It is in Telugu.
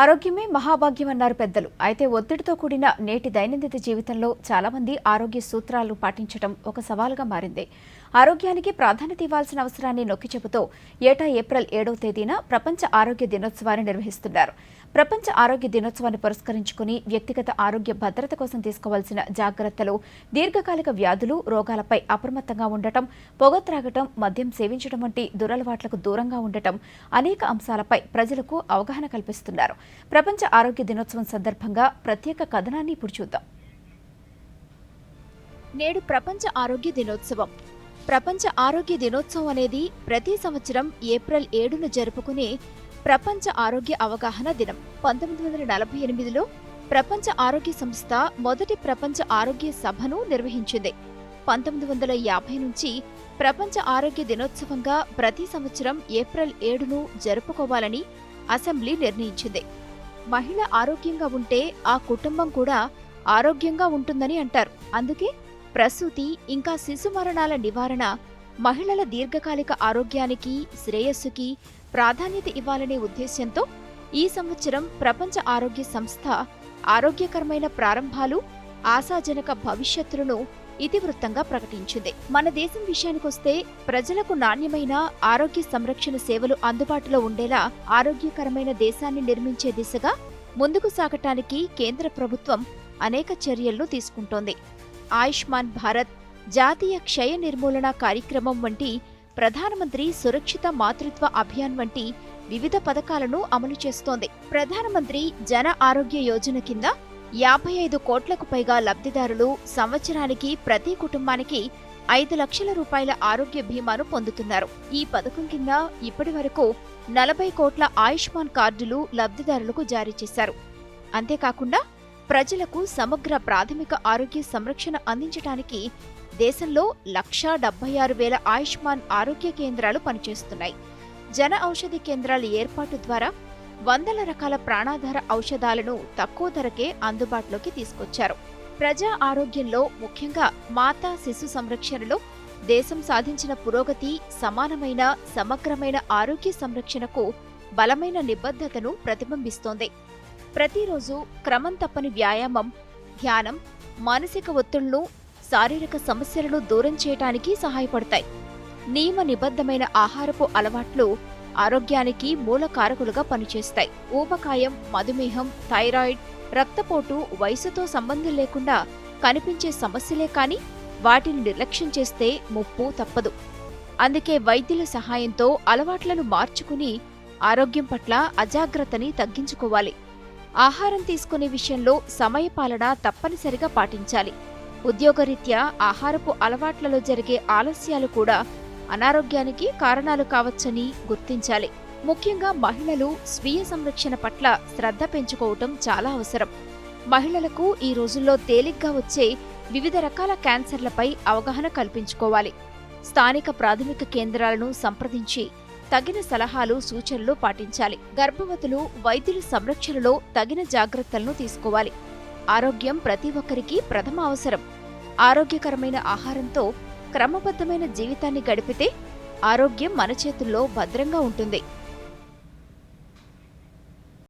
ఆరోగ్యమే మహాభాగ్యం అన్నారు పెద్దలు. అయితే ఒత్తిడితో కూడిన నేటి దైనందిన జీవితంలో చాలామంది ఆరోగ్య సూత్రాలు పాటించడం ఒక సవాలుగా మారింది. ఆరోగ్యానికి ప్రాధాన్యత ఇవ్వాల్సిన అవసరాన్ని నొక్కి చెబుతూ ఏటా ఏప్రిల్ ఏడవ తేదీన ప్రపంచ ఆరోగ్య దినోత్సవాన్ని నిర్వహిస్తున్నారు. ప్రపంచ ఆరోగ్య దినోత్సవాన్ని పురస్కరించుకుని వ్యక్తిగత ఆరోగ్య భద్రత కోసం తీసుకోవాల్సిన జాగ్రత్తలు దీర్ఘకాలిక వ్యాధులు రోగాలపై అప్రమత్తంగా ఉండటం పొగ త్రాగటం మద్యం సేవించడం వంటి దురలవాట్లకు దూరంగా ఉండటం అనేక అంశాలపై ప్రజలకు అవగాహన కల్పిస్తున్నారు. ప్రపంచ ఆరోగ్య దినోత్సవం సందర్భంగా ప్రత్యేక కథనాన్ని ఇప్పుడు చూద్దాం. నేడు ప్రపంచ ఆరోగ్య దినోత్సవం. ప్రపంచ ఆరోగ్య దినోత్సవం అనేది ప్రతి సంవత్సరం ఏప్రిల్ ఏడును జరుపుకునే ప్రపంచ ఆరోగ్య అవగాహన దినం. పంతొమ్మిది వందల నలభై ఎనిమిదిలో ప్రపంచ ఆరోగ్య సంస్థ మొదటి ప్రపంచ ఆరోగ్య సభను నిర్వహించింది. పంతొమ్మిది వందల యాభై నుంచి ప్రపంచ ఆరోగ్య దినోత్సవంగా ప్రతి సంవత్సరం ఏప్రిల్ ఏడును జరుపుకోవాలని అసెంబ్లీ నిర్ణయించింది. మహిళ ఆరోగ్యంగా ఉంటే ఆ కుటుంబం కూడా ఆరోగ్యంగా ఉంటుందని అంటారు. అందుకే ప్రసూతి ఇంకా శిశు మరణాల నివారణ మహిళల దీర్ఘకాలిక ఆరోగ్యానికి శ్రేయస్సుకి ప్రాధాన్యత ఇవ్వాలనే ఉద్దేశ్యంతో ఈ సంవత్సరం ప్రపంచ ఆరోగ్య సంస్థ ఆరోగ్యకరమైన ప్రారంభాలు ఆశాజనక భవిష్యత్తులను ఇతివృత్తంగా ప్రకటించింది. మన దేశం విషయానికొస్తే ప్రజలకు నాణ్యమైన ఆరోగ్య సంరక్షణ సేవలు అందుబాటులో ఉండేలా ఆరోగ్యకరమైన దేశాన్ని నిర్మించే దిశగా ముందుకు సాగటానికి కేంద్ర ప్రభుత్వం అనేక చర్యలను తీసుకుంటోంది. ఆయుష్మాన్ భారత్ జాతీయ క్షయ నిర్మూలన కార్యక్రమం వంటి ప్రధానమంత్రి సురక్షిత మాతృత్వ అభియాన్ వంటి వివిధ పథకాలను అమలు చేస్తోంది. ప్రధానమంత్రి జన ఆరోగ్య యోజన కింద యాభై ఐదు కోట్లకు పైగా లబ్ధిదారులు సంవత్సరానికి ప్రతి కుటుంబానికి ఐదు లక్షల రూపాయల ఆరోగ్య బీమాను పొందుతున్నారు. ఈ పథకం కింద ఇప్పటి వరకు నలభై కోట్ల ఆయుష్మాన్ కార్డులు లబ్ధిదారులకు జారీ చేశారు. అంతేకాకుండా ప్రజలకు సమగ్ర ప్రాథమిక ఆరోగ్య సంరక్షణ అందించడానికి దేశంలో లక్షా డెబ్బై ఆరు వేల ఆయుష్మాన్ ఆరోగ్య కేంద్రాలు పనిచేస్తున్నాయి. జన ఔషధి కేంద్రాల ఏర్పాటు ద్వారా వందల రకాల ప్రాణాధార ఔషధాలను తక్కువ ధరకే అందుబాటులోకి తీసుకొచ్చారు. ప్రజా ఆరోగ్యంలో ముఖ్యంగా మాతా శిశు సంరక్షణలో దేశం సాధించిన పురోగతి సమానమైన సమగ్రమైన ఆరోగ్య సంరక్షణకు బలమైన నిబద్ధతను ప్రతిబింబిస్తోంది. ప్రతిరోజు క్రమం తప్పని వ్యాయామం ధ్యానం మానసిక ఒత్తిళ్ళను శారీరక సమస్యలను దూరం చేయటానికి సహాయపడతాయి. నియమ నిబద్ధమైన ఆహారపు అలవాట్లు ఆరోగ్యానికి మూల కారకులుగా పనిచేస్తాయి. ఊబకాయం మధుమేహం థైరాయిడ్ రక్తపోటు వయసుతో సంబంధం లేకుండా కనిపించే సమస్యలే కాని వాటిని నిర్లక్ష్యం చేస్తే ముప్పు తప్పదు. అందుకే వైద్యుల సహాయంతో అలవాట్లను మార్చుకుని ఆరోగ్యం పట్ల అజాగ్రత్తని తగ్గించుకోవాలి. ఆహారం తీసుకునే విషయంలో సమయపాలన తప్పనిసరిగా పాటించాలి. ఉద్యోగరీత్యా ఆహారపు అలవాట్లలో జరిగే ఆలస్యాలు కూడా అనారోగ్యానికి కారణాలు కావచ్చని గుర్తించాలి. ముఖ్యంగా మహిళలు స్వీయ సంరక్షణ పట్ల శ్రద్ధ పెంచుకోవటం చాలా అవసరం. మహిళలకు ఈ రోజుల్లో తేలిగ్గా వచ్చే వివిధ రకాల క్యాన్సర్లపై అవగాహన కల్పించుకోవాలి. స్థానిక ప్రాథమిక కేంద్రాలను సంప్రదించి తగిన సలహాలు సూచనలు పాటించాలి. గర్భవతులు వైద్యుల సంరక్షణలో తగిన జాగ్రత్తలను తీసుకోవాలి. ఆరోగ్యం ప్రతి ఒక్కరికి ప్రథమ అవసరం. ఆరోగ్యకరమైన ఆహారంతో క్రమబద్ధమైన జీవితాన్ని గడిపితే ఆరోగ్యం మన చేతుల్లో భద్రంగా ఉంటుంది.